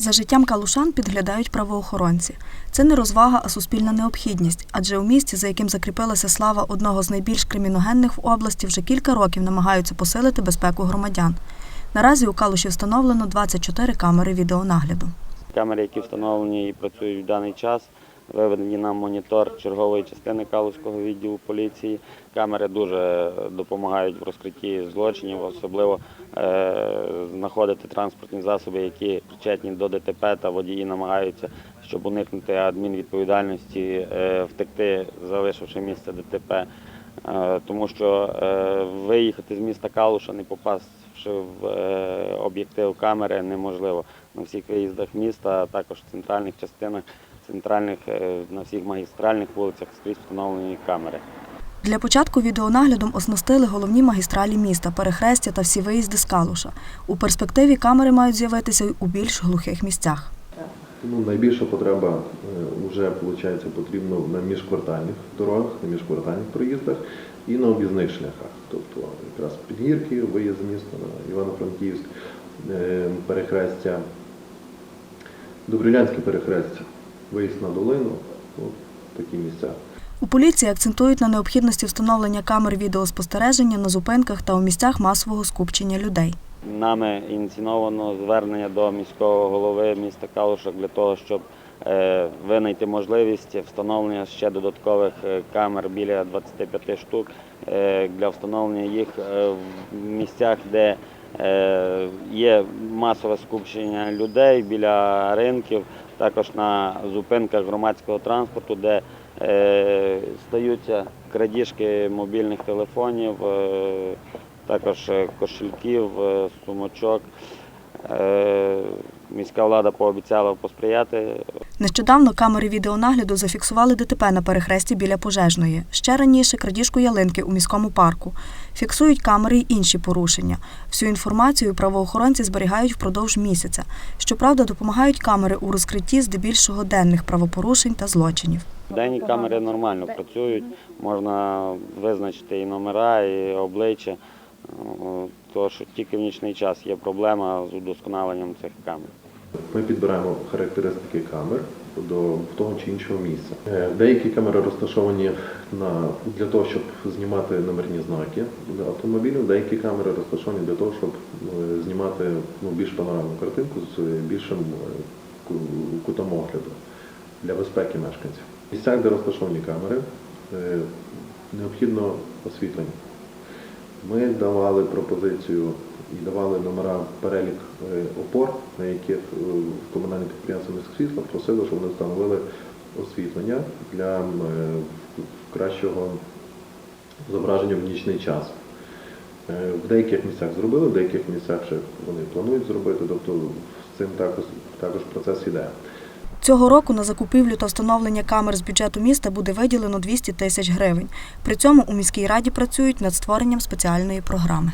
За життям калушан підглядають правоохоронці. Це не розвага, а суспільна необхідність, адже у місті, за яким закріпилася слава одного з найбільш криміногенних в області, вже кілька років намагаються посилити безпеку громадян. Наразі у Калуші встановлено 24 камери відеонагляду. Камери, які встановлені і працюють в даний час, виведені на монітор чергової частини Калузького відділу поліції. Камери дуже допомагають в розкритті злочинів, особливо е, знаходити транспортні засоби, які причетні до ДТП та водії намагаються, щоб уникнути адмінвідповідальності, е, втекти, залишивши місце ДТП. Е, Тому що е, виїхати з міста Калуша, не попавши в об'єктив камери, неможливо. На всіх виїздах міста, а також в центральних частинах, центральних, на всіх магістральних вулицях скрізь встановлені камери. Для початку відеонаглядом оснастили головні магістралі міста, перехрестя та всі виїзди з Калуша. У перспективі камери мають з'явитися у більш глухих місцях. Ну, найбільша потреба вже виходить, потрібно на міжквартальних дорогах, на міжквартальних проїздах і на об'їзних шляхах. Тобто якраз підгірки, виїзд з міста на Івано-Франківськ, е, перехрестя, Добрилянське перехрестя, виїзд на долину, ну, такі місця. У поліції акцентують на необхідності встановлення камер відеоспостереження на зупинках та у місцях масового скупчення людей. Нами ініційовано звернення до міського голови міста Калуша для того, щоб е, винайти можливість встановлення ще додаткових е, камер біля 25 штук е, для встановлення їх в місцях, де є масове скупчення людей біля ринків, також на зупинках громадського транспорту, де стаються крадіжки мобільних телефонів. е, також е, кошельків, е, сумочок. Е, Міська влада пообіцяла посприяти. Нещодавно камери відеонагляду зафіксували ДТП на перехресті біля пожежної. Ще раніше крадіжку ялинки у міському парку. Фіксують камери й інші порушення. Всю інформацію правоохоронці зберігають впродовж місяця. Щоправда, допомагають камери у розкритті здебільшого денних правопорушень та злочинів. Денні камери нормально працюють, можна визначити і номера, і обличчя. То, що тільки в нічний час є проблема з удосконаленням цих камер. Ми підбираємо характеристики камер до того чи іншого місця. Е, Деякі камери розташовані на, для того, щоб знімати номерні знаки автомобілів, деякі камери розташовані для того, щоб е, знімати ну, більш панорамну картинку з більшим е, кутом огляду для безпеки мешканців. В місцях, де розташовані камери, е, необхідно освітлення. Ми давали пропозицію і давали номера перелік е, опор, на яких е, комунальне підприємство «Міськ світла просило, щоб вони встановили освітлення для кращого зображення в нічний час. В деяких місцях зробили, в деяких місцях ще вони планують зробити, тобто з цим також, також процес іде. Цього року на закупівлю та встановлення камер з бюджету міста буде виділено 200 тисяч гривень. При цьому у міській раді працюють над створенням спеціальної програми.